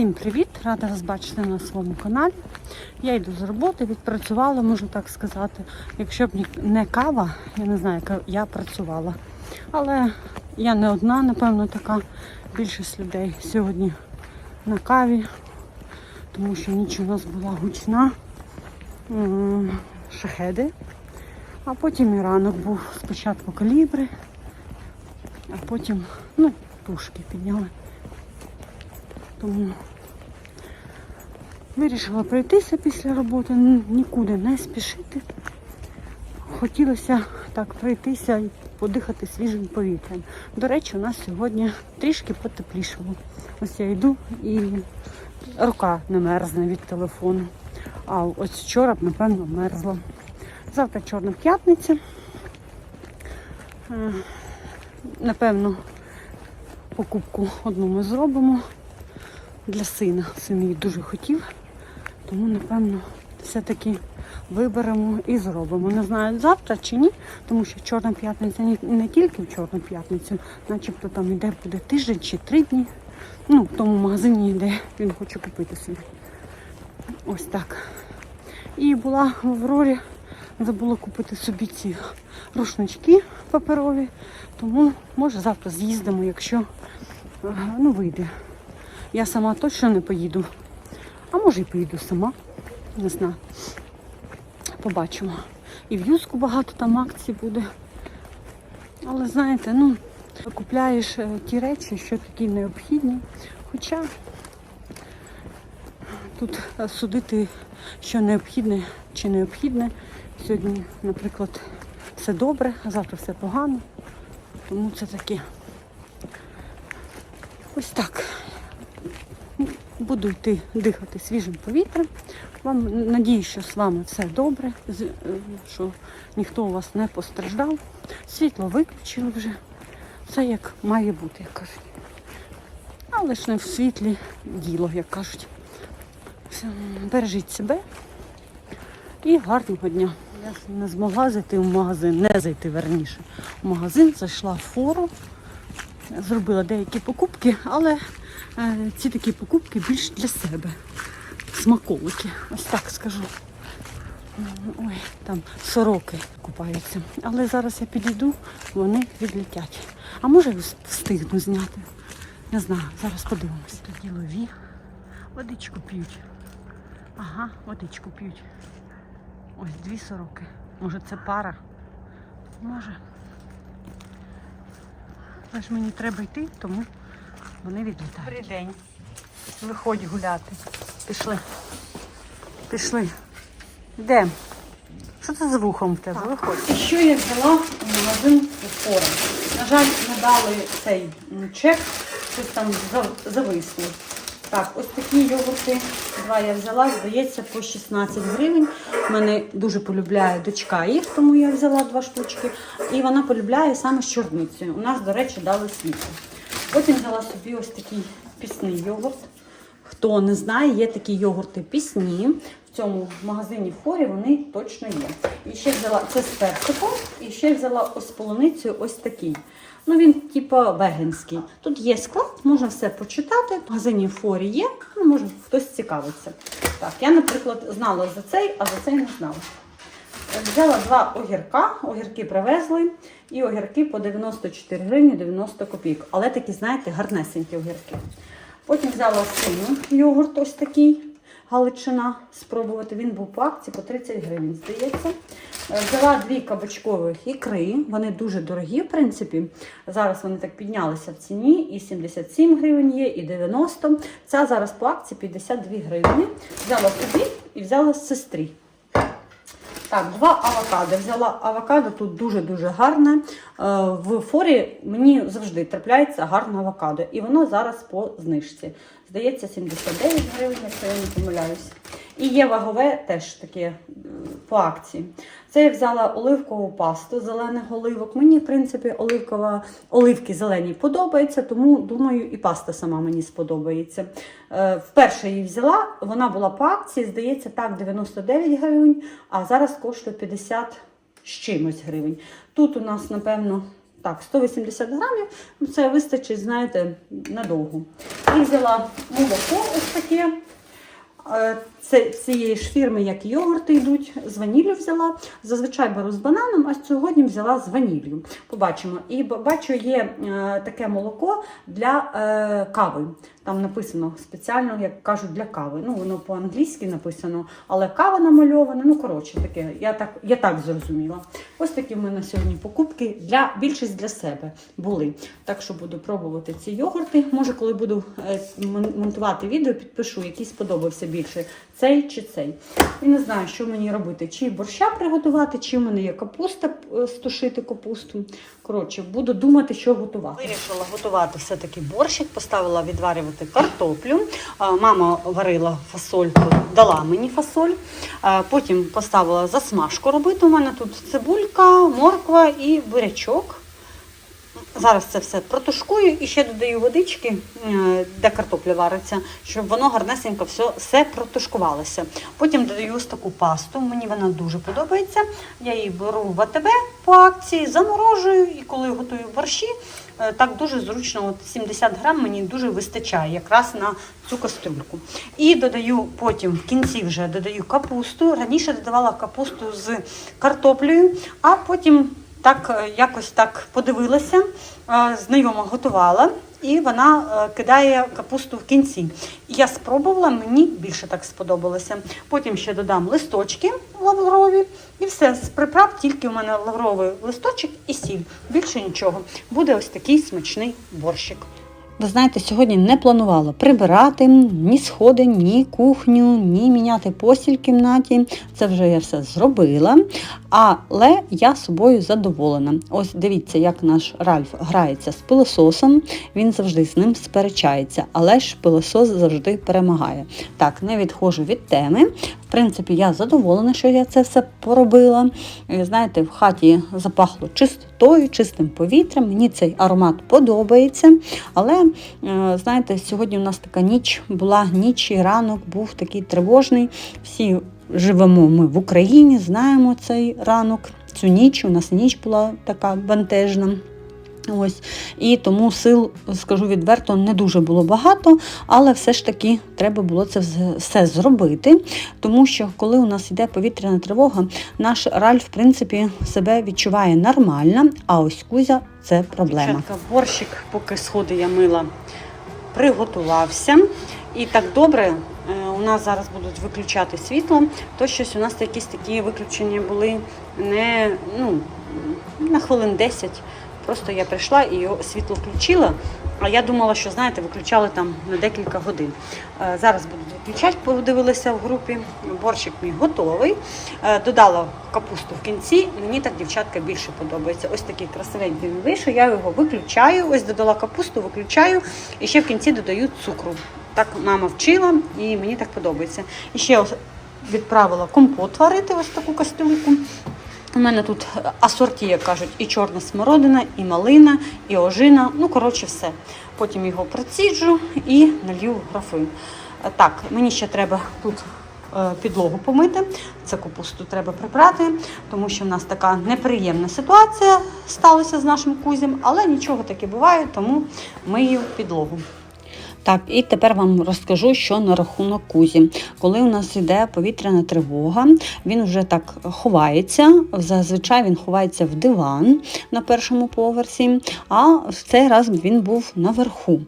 Всім привіт! Рада вас бачити на своєму каналі. Я йду з роботи, відпрацювала, можу так сказати. Якщо б не кава, я не знаю, яка я працювала. Але я не одна, напевно, така. Більшість людей сьогодні на каві, тому що ніч у нас була гучна. Шахеди. А потім і ранок був спочатку калібри, а потім ну, пушки підняли. Тому вирішила пройтися після роботи, нікуди не спішити. Хотілося так пройтися і подихати свіжим повітрям. До речі, у нас сьогодні трішки потеплішало. Ось я йду і рука не мерзне від телефону. А ось вчора б, напевно, мерзла. Завтра чорна п'ятниця. Е, Напевно, покупку одну ми зробимо для сина. Син її дуже хотів, тому, напевно, все-таки виберемо і зробимо. Не знаю, завтра чи ні, тому що Чорна п'ятниця не, тільки в Чорну п'ятницю, начебто там іде буде тиждень чи три дні. Ну, в тому магазині, де він хоче купити собі. Ось так. І була в Аврорі, забула купити собі ці рушнички паперові, тому може завтра з'їздимо, якщо е, ну, вийде. Я сама точно не поїду. А може і поїду сама. Не знаю. Побачимо. І в юску багато там акцій буде. Але знаєте, ну, купляєш е, ті речі, що такі необхідні. Хоча тут е, судити, що необхідне чи необхідне. Сьогодні, наприклад, все добре, а завтра все погано. Тому це таке. Ось так. Буду йти дихати свіжим повітрям. Вам надію, що з вами все добре, е, що ніхто у вас не постраждав. Світло виключили вже. Все як має бути, як кажуть. Але ж не в світлі діло, як кажуть. Все, Бережіть себе і гарного дня. Я не змогла зайти в магазин, не зайти верніше. В магазин зайшла в фору зробила деякі покупки, але е, ці такі покупки більш для себе. Смаколики, ось так скажу. Ой, там сороки купаються. Але зараз я підійду, вони відлетять. А може вс- встигну зняти. Не знаю, зараз подивимось. Тут ділові. Водичку п'ють. Ага, водичку п'ють. Ось дві сороки. Може це пара? Може. Але ж мені треба йти, тому вони відлітають. Добрий день. Виходь гуляти. Пішли. Пішли. Де? Що це з вухом в тебе? Виходь. І що я взяла в магазин фора? На жаль, не дали цей чек, щось там зависло. Так, ось такі йогурти. Два я взяла, здається, по 16 гривень. Мене дуже полюбляє дочка їх, тому я взяла два штучки. І вона полюбляє саме з чорницею. У нас, до речі, дали світло. Потім взяла собі ось такий пісний йогурт. Хто не знає, є такі йогурти пісні. В цьому магазині в хорі вони точно є. І ще взяла це з персиком, і ще взяла ось полуницею ось такий. Ну він типу веганський. Тут є склад, можна все почитати. В магазині форі є, ну, може хтось цікавиться. Так, я, наприклад, знала за цей, а за цей не знала. Взяла два огірка, огірки привезли, і огірки по 94 гривні 90 копійок. Але такі, знаєте, гарнесенькі огірки. Потім взяла сину йогурт ось такий, Галичина, спробувати. Він був по акції по 30 гривень, здається. Е, Взяла дві кабачкових ікри, вони дуже дорогі, в принципі. Зараз вони так піднялися в ціні. І 77 гривень є, і 90. Ця зараз по акції 52 гривні. Взяла собі і взяла з сестрі. Так, два авокадо. Взяла авокадо, тут дуже-дуже гарне. Е, В форі мені завжди трапляється гарне авокадо. І воно зараз по знижці. Здається, 79 гривень, якщо я не помиляюсь. І є вагове теж таке е, по акції. Це я взяла оливкову пасту зелених оливок. Мені, в принципі, оливкова, оливки зелені подобаються, тому думаю, і паста сама мені сподобається. Е, Вперше її взяла, вона була по акції, здається, так, 99 гривень, а зараз коштує 50 з чимось гривень. Тут у нас, напевно, так, 180 грамів, ну, це вистачить, знаєте, надовго. І взяла молоко ось є. Е, цієї ж фірми, як йогурти йдуть, з ваніллю взяла. Зазвичай беру з бананом, а сьогодні взяла з ваніллю. Побачимо. І бачу, є е, таке молоко для е, кави. Там написано спеціально, як кажуть, для кави. Ну, воно по-англійськи написано, але кава намальована. Ну, коротше, таке, я так, я так зрозуміла. Ось такі в мене сьогодні покупки для більшість для себе були. Так що буду пробувати ці йогурти. Може, коли буду монтувати відео, підпишу, який сподобався більше, цей чи цей. І не знаю, що мені робити. Чи борща приготувати, чи в мене є капуста е, стушити капусту. Коротше, буду думати, що готувати. Вирішила готувати все-таки борщик, поставила відварювати картоплю. Мама варила фасольку, дала мені фасоль. Потім поставила засмажку робити. У мене тут цибулька, морква і бурячок. Зараз це все протушкую і ще додаю водички, е, де картопля вариться, щоб воно гарнесенько все, все протушкувалося. Потім додаю ось таку пасту. Мені вона дуже подобається. Я її беру в АТБ по акції, заморожую і коли готую борщі, е, так дуже зручно. От 70 грам мені дуже вистачає якраз на цю кастрюльку. І додаю потім в кінці вже додаю капусту. Раніше додавала капусту з картоплею, а потім так е, якось так подивилася, е, знайома готувала, і вона е, кидає капусту в кінці. Я спробувала, мені більше так сподобалося. Потім ще додам листочки лаврові, і все з приправ тільки у мене лавровий листочок і сіль. Більше нічого. Буде ось такий смачний борщик. Ви знаєте, сьогодні не планувала прибирати ні сходи, ні кухню, ні міняти постіль в кімнаті. Це вже я все зробила. Але я собою задоволена. Ось дивіться, як наш Ральф грається з пилососом. Він завжди з ним сперечається, але ж пилосос завжди перемагає. Так, не відходжу від теми. В принципі, я задоволена, що я це все поробила. Знаєте, в хаті запахло чистотою, чистим повітрям. Мені цей аромат подобається. Але е, знаєте, сьогодні у нас така ніч була ніч і ранок був такий тривожний. Всі живемо ми в Україні, знаємо цей ранок, цю ніч. У нас ніч була така бентежна. Ось і тому сил, скажу відверто, не дуже було багато, але все ж таки треба було це все зробити. Тому що коли у нас йде повітряна тривога, наш Ральф, в принципі, себе відчуває нормально, а ось Кузя це проблема. Дівчатка, борщик, поки сходи я мила, приготувався. І так добре, е, у нас зараз будуть виключати світло, то щось у нас якісь такі виключення були не ну, на хвилин 10. Просто я прийшла і його світло включила. А я думала, що знаєте, виключали там на декілька годин. Е, Зараз будуть виключати, подивилися в групі. Борщик мій готовий. Е, Додала капусту в кінці. Мені так дівчатка більше подобається. Ось такий красивенький він вийшов. Я його виключаю. Ось додала капусту, виключаю і ще в кінці додаю цукру. Так мама вчила і мені так подобається. І ще відправила компот варити, ось таку кастрюльку. У мене тут асорті, як кажуть, і чорна смородина, і малина, і ожина. Ну, коротше, все. Потім його проціджу і налью графин. Так, мені ще треба тут е, підлогу помити. Це капусту треба прибрати, тому що в нас така неприємна ситуація сталася з нашим кузем, але нічого таке буває, тому мию підлогу. Так, і тепер вам розкажу, що на рахунок кузі. Коли у нас йде повітряна тривога, він вже так ховається. Зазвичай він ховається в диван на першому поверсі, а в цей раз він був наверху.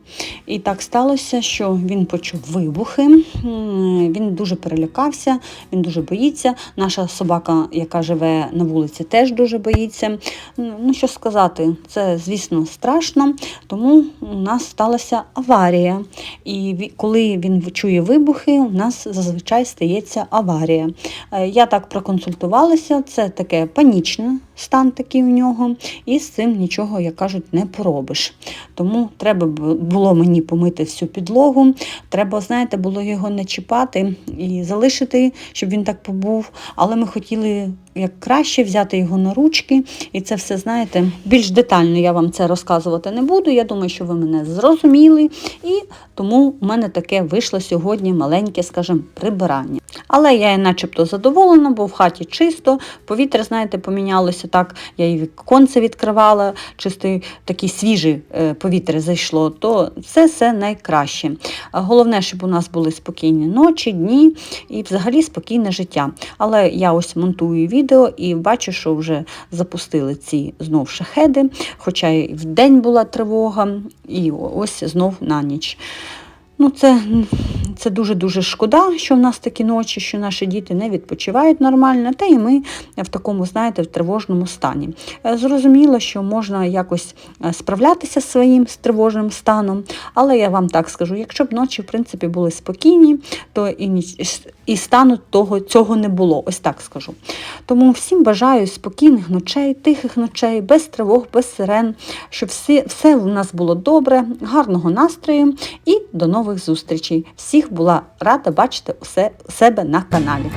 І так сталося, що він почув вибухи, він дуже перелякався, він дуже боїться. Наша собака, яка живе на вулиці, теж дуже боїться. Ну, що сказати, це, звісно, страшно, тому у нас сталася аварія. І коли він чує вибухи, у нас зазвичай стається аварія. Е, Я так проконсультувалася, це таке панічний стан такий у нього, і з цим нічого, як кажуть, не поробиш. Тому треба було мені помити всю підлогу. Треба, знаєте, було його не чіпати і залишити, щоб він так побув. Але ми хотіли як краще взяти його на ручки, і це все, знаєте, більш детально я вам це розказувати не буду. Я думаю, що ви мене зрозуміли. І тому у мене таке вийшло сьогодні маленьке, скажімо, прибирання. Але я начебто задоволена, бо в хаті чисто, повітря, знаєте, помінялося так. Я і віконце відкривала, чистий такий свіже е, повітря зайшло, то це все найкраще. Головне, щоб у нас були спокійні ночі, дні і взагалі спокійне життя. Але я ось монтую відео і бачу, що вже запустили ці знов шахеди, хоча і в день була тривога, і ось знов на ніч. Ну, це, це дуже-дуже шкода, що в нас такі ночі, що наші діти не відпочивають нормально, та і ми в такому, знаєте, в тривожному стані. Е, Зрозуміло, що можна якось е, справлятися з своїм з тривожним станом, але я вам так скажу, якщо б ночі, в принципі, були спокійні, то і, і стану того, цього не було. Ось так скажу. Тому всім бажаю спокійних ночей, тихих ночей, без тривог, без сирен, щоб все, все у нас було добре, гарного настрою і до нових зустрічей. Всіх була рада бачити усе себе на каналі.